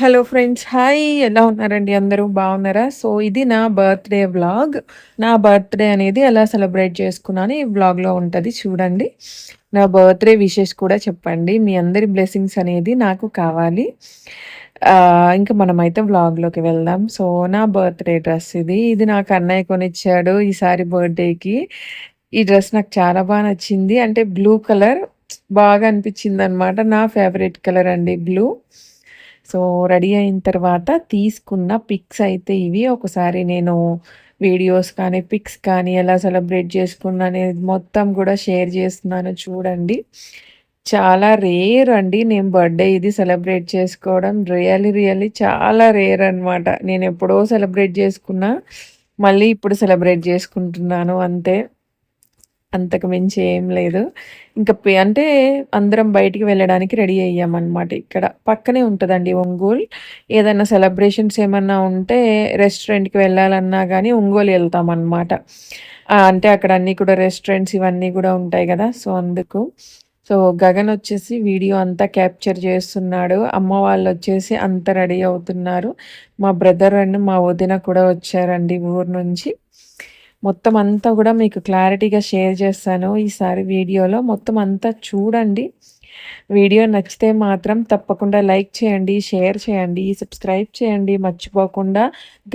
Hello friends hi ఎలా ఉన్నారండి? అందరూ బాగున్నారా? సో ఇది నా బర్త్డే వ్లాగ్. నా బర్త్డే అనేది ఎలా సెలబ్రేట్ చేసుకున్నాను ఈ వ్లాగ్లో ఉంటుంది చూడండి. నా బర్త్డే విషెస్ కూడా చెప్పండి. మీ అందరి బ్లెస్సింగ్స్ అనేది నాకు కావాలి. ఇంకా మనమైతే వ్లాగ్లోకి వెళ్దాం. సో నా బర్త్డే డ్రెస్ ఇది. ఇది నాకు అన్నయ్య కొనిచ్చాడు ఈసారి బర్త్డేకి. ఈ డ్రెస్ నాకు చాలా బాగా నచ్చింది. అంటే బ్లూ కలర్ బాగా అనిపించింది అనమాట నా ఫేవరెట్ కలర్ అండి బ్లూ. సో రెడీ అయిన తర్వాత తీసుకున్న పిక్స్ అయితే ఇవి. ఒకసారి నేను వీడియోస్ కానీ పిక్స్ కానీ ఎలా సెలబ్రేట్ చేసుకున్నా అనేది మొత్తం కూడా షేర్ చేస్తున్నాను చూడండి. చాలా రేర్ అండి. నేను బర్త్డే ఇది సెలబ్రేట్ చేసుకోవడం. రియల్లీ రియల్లీ చాలా రేర్ అనమాట నేను ఎప్పుడో సెలబ్రేట్ చేసుకున్నా మళ్ళీ ఇప్పుడు సెలబ్రేట్ చేసుకుంటున్నాను అంతే. అంతకు మించి ఏం లేదు. ఇంకా అంటే అందరం బయటికి వెళ్ళడానికి రెడీ అయ్యామన్నమాట ఇక్కడ. పక్కనే ఉంటుందండి ఒంగోలు. ఏదైనా సెలబ్రేషన్స్ ఏమన్నా ఉంటే రెస్టారెంట్కి వెళ్ళాలన్నా కానీ ఒంగోలు వెళ్తామన్నమాట. అంటే అక్కడ అన్నీ కూడా రెస్టారెంట్స్ ఇవన్నీ కూడా ఉంటాయి కదా సో అందుకు. సో గగన్ వచ్చేసి వీడియో అంతా క్యాప్చర్ చేస్తున్నాడు. అమ్మ వాళ్ళు వచ్చేసి అంత రెడీ అవుతున్నారు. మా బ్రదర్ అండ్ మా వదిన కూడా వచ్చారండి ఊరు నుంచి. మొత్తం అంతా కూడా మీకు క్లారిటీగా షేర్ చేస్తాను ఈసారి వీడియోలో. మొత్తం అంతా చూడండి. వీడియో నచ్చితే మాత్రం తప్పకుండా లైక్ చేయండి షేర్ చేయండి సబ్స్క్రైబ్ చేయండి. మర్చిపోకుండా.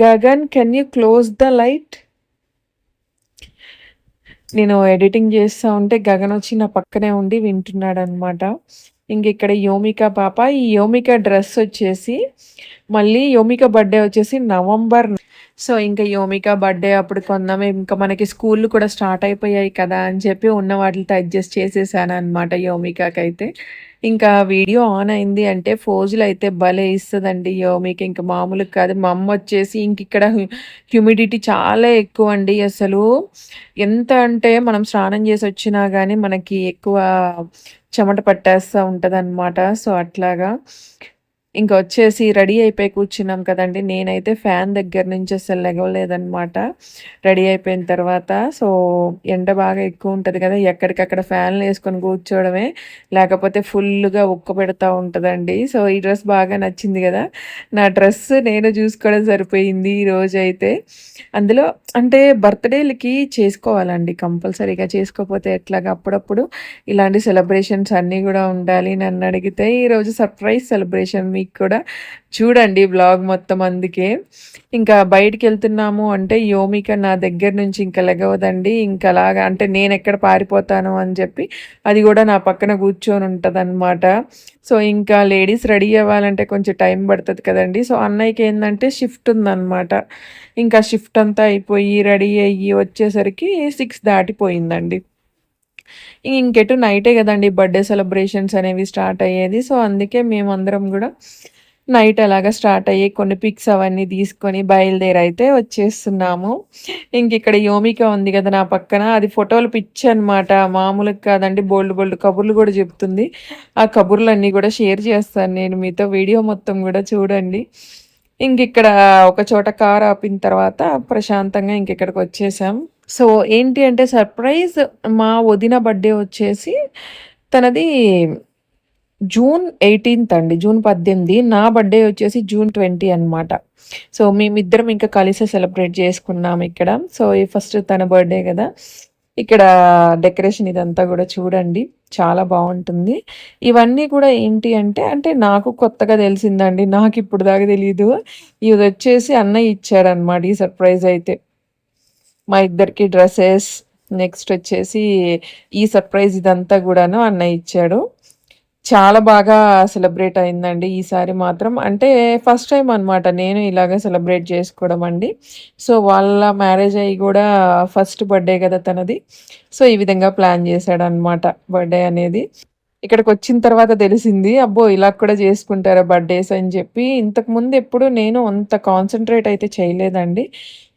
Gagan can you close the light నేను ఎడిటింగ్ చేస్తూ ఉంటే గగన్ వచ్చి నా పక్కనే ఉండి వింటున్నాడు అనమాట ఇంక ఇక్కడ యోమిక పాప ఈ యోమిక డ్రెస్ వచ్చేసి మళ్ళీ యోమిక బర్త్డే వచ్చేసి నవంబర్ సో ఇంకా యోమిక బర్త్డే అప్పుడు కొందాం ఇంకా మనకి స్కూళ్ళు కూడా స్టార్ట్ అయిపోయాయి కదా అని చెప్పి ఉన్న వాటితో అడ్జస్ట్ చేసేసాను అనమాట యోమికాకి అయితే ఇంకా వీడియో ఆన్ అయింది అంటే ఫోజులు అయితే భలే ఇస్తుందండి యోమిక. ఇంకా మామూలు కాదు మా అమ్మ వచ్చేసి ఇంక ఇక్కడ హ్యూమిడిటీ చాలా ఎక్కువ అండి అసలు. ఎంత అంటే మనం స్నానం చేసి వచ్చినా కానీ మనకి ఎక్కువ చెమట పట్టేస్తూ ఉంటుంది సో అట్లాగా ఇంకా వచ్చేసి రెడీ అయిపోయి కూర్చున్నాం కదండి. నేనైతే ఫ్యాన్ దగ్గర నుంచి అసలు లెగవలేదనమాట రెడీ అయిపోయిన తర్వాత సో ఎండ బాగా ఎక్కువ ఉంటుంది కదా ఎక్కడికక్కడ ఫ్యాన్లు వేసుకొని కూర్చోవడమే లేకపోతే ఫుల్గా ఉక్క పెడతా ఉంటుందండి. సో ఈ డ్రెస్ బాగా నచ్చింది కదా. నా డ్రెస్ నేను చూసుకోవడం సరిపోయింది ఈ రోజు అయితే. అందులో అంటే బర్త్డేలకి చేసుకోవాలండి కంపల్సరీగా చేసుకోకపోతే ఎట్లాగా? అప్పుడప్పుడు ఇలాంటి సెలబ్రేషన్స్ అన్నీ కూడా ఉండాలి నన్ను అడిగితే. ఈరోజు సర్ప్రైజ్ సెలబ్రేషన్ మీకు కూడా చూడండి బ్లాగ్ మొత్తం అందుకే. ఇంకా బయటికి వెళ్తున్నాము అంటే యోమిక నా దగ్గర నుంచి ఇంకా లెగవదండి. ఇంకా అలాగా అంటే నేను ఎక్కడ పారిపోతాను అని చెప్పి అది కూడా నా పక్కన కూర్చొని ఉంటుంది సో ఇంకా లేడీస్ రెడీ అవ్వాలంటే కొంచెం టైం పడుతుంది కదండి. సో అన్నయ్యకి ఏంటంటే షిఫ్ట్ ఉందన్నమాట. ఇంకా షిఫ్ట్ అంతా అయిపోయి రెడీ అయ్యి వచ్చేసరికి సిక్స్ దాటిపోయిందండి. ఇంకెటు నైటే కదండి బర్త్డే సెలబ్రేషన్స్ అనేవి స్టార్ట్ అయ్యేది. సో అందుకే మేమందరం కూడా నైట్ అలాగా స్టార్ట్ అయ్యి కొన్ని పిక్స్ అవన్నీ తీసుకొని బయలుదేరైతే వచ్చేస్తున్నాము. ఇంక ఇక్కడ యోమిక ఉంది కదా నా పక్కన. అది ఫోటోలు పిచ్చి అనమాట మామూలుగా కాదండి బోల్డ్ బోల్డ్ కబుర్లు కూడా చెప్తుంది. ఆ కబుర్లన్నీ కూడా షేర్ చేస్తాను నేను మీతో. వీడియో మొత్తం కూడా చూడండి. ఇంక ఇక్కడ ఒక చోట కార్ ఆపిన తర్వాత ప్రశాంతంగా ఇంక ఇక్కడికి వచ్చేసాం. సో ఏంటి అంటే సర్ప్రైజ్ మా వదిన బర్త్డే వచ్చేసి తనది జూన్ ఎయిటీన్త్ అండి జూన్ పద్దెనిమిది. నా బర్త్డే వచ్చేసి జూన్ ట్వంటీ అనమాట సో మేమిద్దరం ఇంకా కలిసి సెలబ్రేట్ చేసుకున్నాం ఇక్కడ. సో ఈ ఫస్ట్ తన బర్త్డే కదా. ఇక్కడ డెకరేషన్ ఇదంతా కూడా చూడండి. చాలా బాగుంటుంది. ఇవన్నీ కూడా ఏంటి అంటే అంటే నాకు కొత్తగా తెలిసిందండి. నాకు ఇప్పుడు దాకా తెలియదు ఇది వచ్చేసి అన్నయ్య ఇచ్చాడనమాట ఈ సర్ప్రైజ్ అయితే. మా ఇద్దరికి డ్రెస్సెస్ నెక్స్ట్ వచ్చేసి ఈ సర్ప్రైజ్ ఇదంతా కూడాను అన్నయ్య ఇచ్చాడు. చాలా బాగా సెలబ్రేట్ అయిందండి ఈసారి మాత్రం. అంటే ఫస్ట్ టైం అనమాట నేను ఇలాగ సెలబ్రేట్ చేసుకోవడం అండి. సో వాళ్ళ మ్యారేజ్ అయ్యి కూడా ఫస్ట్ బర్త్డే కదా తనది. సో ఈ విధంగా ప్లాన్ చేశాడనమాట బర్త్డే అనేది. ఇక్కడికి వచ్చిన తర్వాత తెలిసింది అబ్బో ఇలా కూడా చేసుకుంటారా బర్త్డేస్ అని చెప్పి. ఇంతకుముందు ఎప్పుడు నేను అంత కాన్సన్ట్రేట్ అయితే చేయలేదండి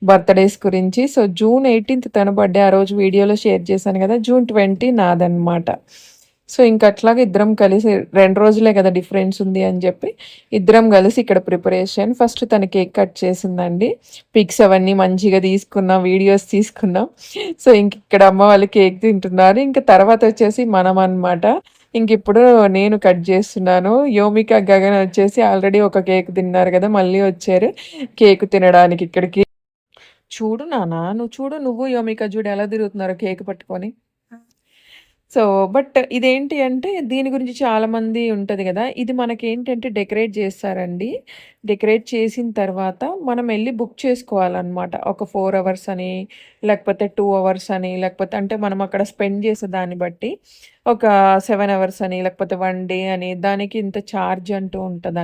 బర్త్డేస్ గురించి. సో జూన్ ఎయిటీన్త్ తన బర్త్డే ఆ రోజు వీడియోలో షేర్ చేశాను కదా జూన్ ట్వంటీ నాదనమాట సో ఇంక అట్లాగే ఇద్దరం కలిసి రెండు రోజులే కదా డిఫరెన్స్ ఉంది అని చెప్పి ఇద్దరం కలిసి ఇక్కడ ప్రిపరేషన్ ఫస్ట్ తన కేక్ కట్ చేసిందండి పిక్స్ అవన్నీ మంచిగా తీసుకున్నాం వీడియోస్ తీసుకున్నాం సో ఇంక ఇక్కడ అమ్మ వాళ్ళు కేక్ తింటున్నారు ఇంకా తర్వాత వచ్చేసి మనం అనమాట ఇంకిప్పుడు నేను కట్ చేస్తున్నాను. యోమిక, గగన్ వచ్చేసి ఆల్రెడీ ఒక కేక్ తిన్నారు కదా మళ్ళీ వచ్చారు కేక్ తినడానికి ఇక్కడికి. చూడు నాన్న, నువ్వు చూడు నువ్వు యోమిక చూడు ఎలా తిరుగుతున్నారో కేక్ పట్టుకొని. సో, బట్ ఇదేంటి అంటే దీని గురించి చాలామంది ఉంటుంది కదా ఇది మనకేంటంటే డెకరేట్ చేస్తారండి. డెకరేట్ చేసిన తర్వాత మనం వెళ్ళి బుక్ చేసుకోవాలన్నమాట ఒక ఫోర్ అవర్స్ అని, లేకపోతే టూ అవర్స్ అని, లేకపోతే అంటే మనం అక్కడ స్పెండ్ చేసే దాన్ని బట్టి ఒక సెవెన్ అవర్స్ అని, లేకపోతే వన్ డే అని దానికి ఇంత ఛార్జ్ అంటూ ఉంటుంది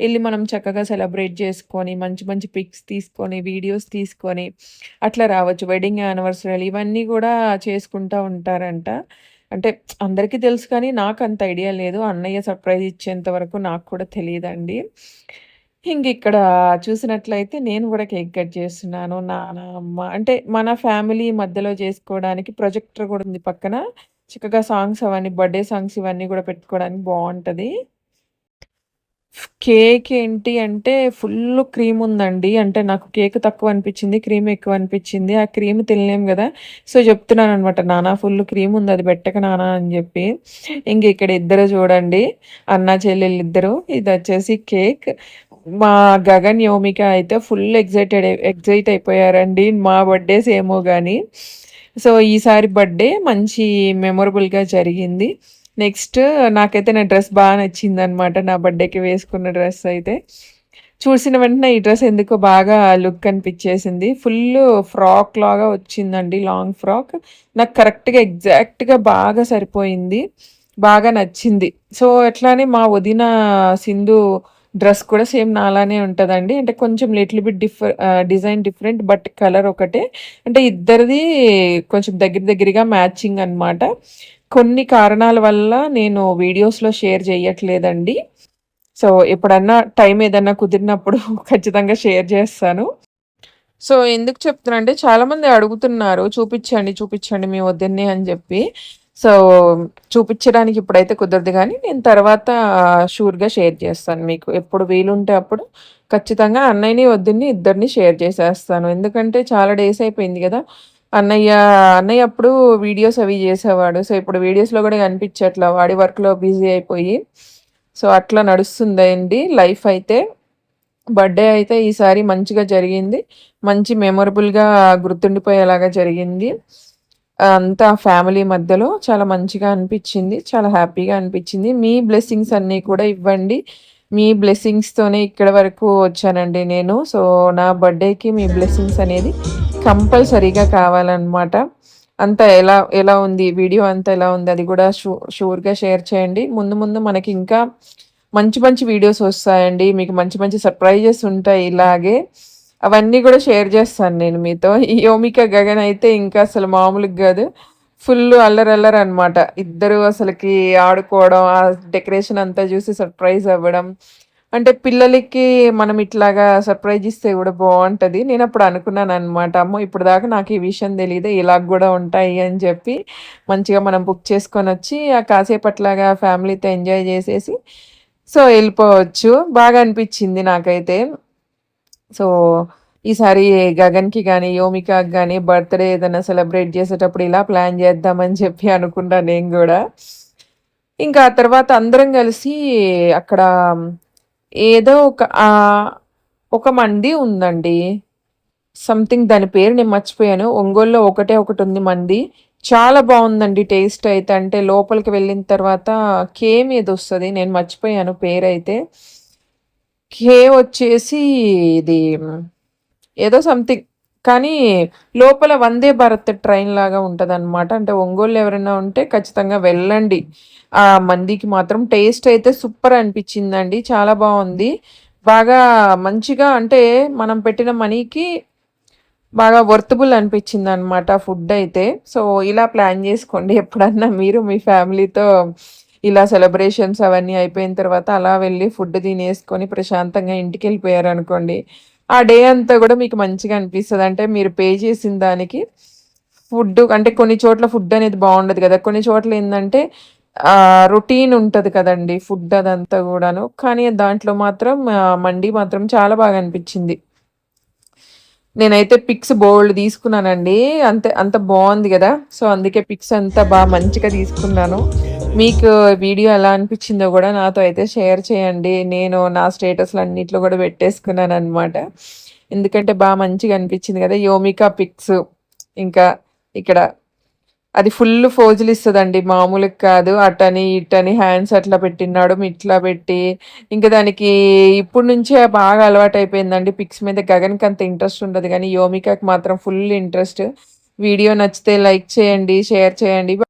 వెళ్ళి మనం చక్కగా సెలబ్రేట్ చేసుకొని, మంచి మంచి పిక్స్ తీసుకొని, వీడియోస్ తీసుకొని అట్లా రావచ్చు. వెడ్డింగ్ యానివర్సరీలు ఇవన్నీ కూడా చేసుకుంటూ ఉంటారంట. అంటే అందరికీ తెలుసు కానీ నాకు అంత ఐడియా లేదు. అన్నయ్య సర్ప్రైజ్ ఇచ్చేంత వరకు నాకు కూడా తెలీదండి. ఇంగిక్కడ చూసినట్లయితే నేను కూడా కేక్ కట్ చేస్తున్నాను. నాన్న, అమ్మ అంటే మన ఫ్యామిలీ మధ్యలో చేసుకోవడానికి ప్రొజెక్టర్ కూడా ఉంది పక్కన. చక్కగా సాంగ్స్ అవన్నీ బర్త్‌డే సాంగ్స్ ఇవన్నీ కూడా పెట్టుకోవడానికి బాగుంటుంది కేక్ ఏంటి అంటే ఫుల్ క్రీమ్ ఉందండి. అంటే నాకు కేక్ తక్కువ అనిపించింది. క్రీమ్ ఎక్కువ అనిపించింది. ఆ క్రీమ్ తినలేం కదా సో, చెప్తున్నాననమాట. నాన్న ఫుల్ క్రీమ్ ఉంది అది పెట్టక నాన్న అని చెప్పి ఇంక ఇక్కడ ఇద్దరు చూడండి. అన్నా, ఇది వచ్చేసి కేక్. మా గగన్, యోమిక అయితే ఫుల్ ఎక్సైటెడ్ ఎగ్జైట్ అయిపోయారండి. మా బర్త్‌డేస్ ఏమో కానీ సో, ఈసారి బర్త్‌డే మంచి మెమొరబుల్గా జరిగింది. నెక్స్ట్ నాకైతే నా డ్రెస్ బాగా నచ్చింది అనమాట నా బర్త్‌డేకి వేసుకున్న డ్రెస్ అయితే. చూసిన వెంటనే ఈ డ్రెస్ ఎందుకో బాగా లుక్ అనిపించేసింది ఫుల్ ఫ్రాక్ లాగా వచ్చిందండి. Long frock. నాకు కరెక్ట్‌గా ఎగ్జాక్ట్‌గా బాగా సరిపోయింది. బాగా నచ్చింది. సో, ఎట్లానే మా వదిన సింధు డ్రెస్ కూడా సేమ్ నాలానే ఉంటదండి. అంటే కొంచెం little bit differ design different but colour ఒకటే. అంటే ఇద్దరిది కొంచెం దగ్గర దగ్గరగా మ్యాచింగ్ అనమాట. కొన్ని కారణాల వల్ల నేను వీడియోస్‌లో షేర్ చేయట్లేదండి. సో, ఎప్పుడన్నా టైం ఏదన్నా కుదిరినప్పుడు ఖచ్చితంగా షేర్ చేస్తాను. సో, ఎందుకు చెప్తున్నా అంటే చాలామంది అడుగుతున్నారు. చూపించండి చూపించండి మీ వద్దన్నే అని చెప్పి సో, చూపించడానికి ఇప్పుడైతే కుదరదు కానీ నేను తర్వాత షూర్‌గా షేర్ చేస్తాను మీకు. ఎప్పుడు వీలుంటే అప్పుడు ఖచ్చితంగా అన్నయ్యని, వదిన్ని ఇద్దరిని షేర్ చేసేస్తాను. ఎందుకంటే చాలా డేస్ అయిపోయింది కదా అన్నయ్య అన్నయ్య అప్పుడు వీడియోస్ అవి చేసేవాడు. సో, ఇప్పుడు వీడియోస్‌లో కూడా కనిపించట్లా వాడి వర్క్‌లో బిజీ అయిపోయి. సో, అట్లా నడుస్తుందండి లైఫ్ అయితే. బర్త్‌డే అయితే ఈసారి మంచిగా జరిగింది. మంచి మెమరబుల్‌గా గుర్తుండిపోయేలాగా జరిగింది. అంతా ఫ్యామిలీ మధ్యలో చాలా మంచిగా అనిపించింది చాలా హ్యాపీగా అనిపించింది మీ బ్లెస్సింగ్స్ అన్నీ కూడా ఇవ్వండి. మీ బ్లెస్సింగ్స్‌తోనే ఇక్కడ వరకు వచ్చానండి నేను. సో, నా బర్త్‌డేకి మీ బ్లెస్సింగ్స్ అనేది కంపల్సరీగా కావాలన్నమాట అంతా ఎలా ఎలా ఉంది? వీడియో అంతా ఎలా ఉంది? అది కూడా షూ షూర్‌గా షేర్ చేయండి. ముందు ముందు మనకి ఇంకా మంచి మంచి వీడియోస్ వస్తాయండి. మీకు మంచి మంచి సర్ప్రైజెస్ ఉంటాయి ఇలాగే. అవన్నీ కూడా షేర్ చేస్తాను నేను మీతో. ఈ యోమిక, గగన్ అయితే ఇంకా అసలు మామూలుగా కాదు ఫుల్ అల్లరి అల్లరి అనమాట. ఇద్దరు అసలుకి ఆడుకోవడం, ఆ డెకరేషన్ అంతా చూసి సర్ప్రైజ్ అవ్వడం. అంటే పిల్లలకి మనం ఇట్లాగా సర్ప్రైజ్ ఇస్తే కూడా బాగుంటుంది నేను అప్పుడు అనుకున్నాను అనమాట అమ్మో! ఇప్పటిదాకా నాకు ఈ విషయం తెలియదు ఇలాగ కూడా ఉంటాయి అని చెప్పి మంచిగా మనం బుక్ చేసుకొని వచ్చి ఆ కాసేపు అట్లాగా ఫ్యామిలీతో ఎంజాయ్ చేసేసి సో, వెళ్ళిపోవచ్చు బాగా అనిపించింది నాకైతే. సో, ఈసారి గగన్‌కి కానీ యోమికకి కానీ బర్త్‌డే ఏదైనా సెలబ్రేట్ చేసేటప్పుడు ఇలా ప్లాన్ చేద్దామని చెప్పి అనుకున్నా నేను కూడా ఇంకా ఆ తర్వాత అందరం కలిసి అక్కడ ఏదో ఒక ఒక మంది ఉందండి. సంథింగ్ దాని పేరు నేను మర్చిపోయాను. ఒంగోలులో ఒకటే ఒకటి ఉంది మంది చాలా బాగుందండి టేస్ట్ అయితే. అంటే లోపలికి వెళ్ళిన తర్వాత కే మీద వస్తుంది నేను మర్చిపోయాను పేరైతే. కే వచ్చేసి ఇది ఏదో సంథింగ్. కానీ లోపల వందే భారత్ ట్రైన్ లాగా ఉంటదనమాట. అంటే ఒంగోలు ఎవరైనా ఉంటే ఖచ్చితంగా వెళ్ళండి. ఆ మందికి మాత్రం టేస్ట్ అయితే సూపర్ అనిపించిందండి చాలా బాగుంది బాగా మంచిగా అంటే మనం పెట్టిన మనీకి బాగా వర్తబుల్ అనిపిచ్చిందనమాట ఫుడ్ అయితే. సో, ఇలా ప్లాన్ చేసుకోండి ఎప్పుడన్నా మీరు మీ ఫ్యామిలీతో ఇలా సెలబ్రేషన్స్ అవన్నీ అయిపోయిన తర్వాత అలా వెళ్ళి ఫుడ్ తినేసుకొని ప్రశాంతంగా ఇంటికి వెళ్ళిపోయారు అనుకోండి ఆ డే అంతా కూడా మీకు మంచిగా అనిపిస్తుంది. అంటే మీరు పే చేసిన దానికి ఫుడ్ అంటే కొన్ని చోట్ల ఫుడ్ అనేది బాగుండదు కదా. కొన్ని చోట్ల ఏంటంటే రొటీన్ ఉంటుంది కదండి ఫుడ్ అదంతా కూడాను. కానీ దాంట్లో మాత్రం మండి మాత్రం చాలా బాగా అనిపించింది. నేనైతే పిక్స్ బోల్డ్ తీసుకున్నానండి. అంతే అంత బాగుంది కదా. సో, అందుకే పిక్స్ అంతా బాగా మంచిగా తీసుకున్నాను. మీకు వీడియో ఎలా అనిపించిందో కూడా నాతో అయితే షేర్ చేయండి. నేను నా స్టేటస్లు అన్నిట్లో కూడా పెట్టేసుకున్నాను అనమాట ఎందుకంటే బాగా మంచిగా అనిపించింది కదా యోమికా పిక్స్. ఇంకా ఇక్కడ అది ఫుల్ ఫోజులు ఇస్తుందండి. మామూలుగా కాదు. అటని ఇటని హ్యాండ్స్ అట్లా పెట్టినాడు ఇట్లా పెట్టి ఇంకా దానికి ఇప్పుడు నుంచే బాగా అలవాటు అయిపోయిందండి పిక్స్ మీద గగన్కి అంత ఇంట్రెస్ట్ ఉండదు. కానీ యోమికాకి మాత్రం ఫుల్ ఇంట్రెస్ట్. వీడియో నచ్చితే లైక్ చేయండి షేర్ చేయండి.